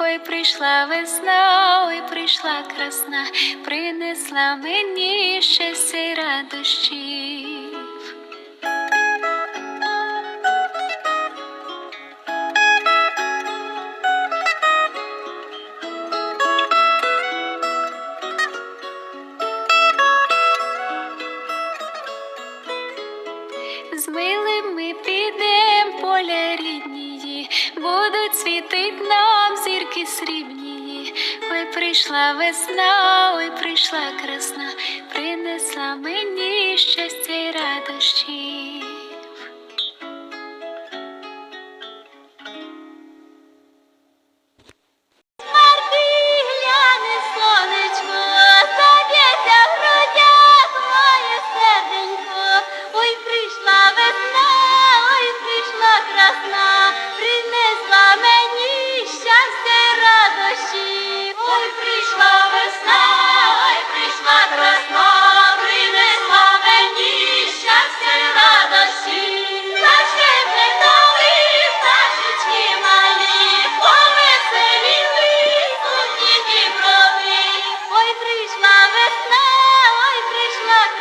Ой, прийшла весна, ой, прийшла красна, принесла мені щастя радощів. З милим ми підем поля будуть світить нам зірки срібні, Ой, прийшла весна, ой, прийшла красна, принесла мені щастя й радощі.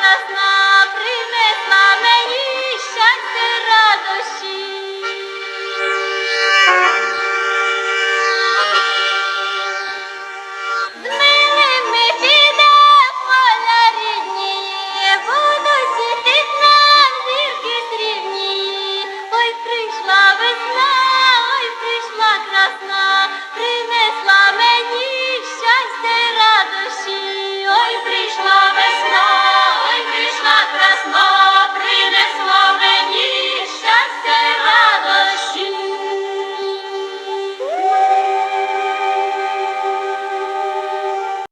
красна принесла мені щастя радощі. З милими піде поля рідніє, будуть світить нам зірки срібні. Ой, прийшла весна, ой, прийшла красна.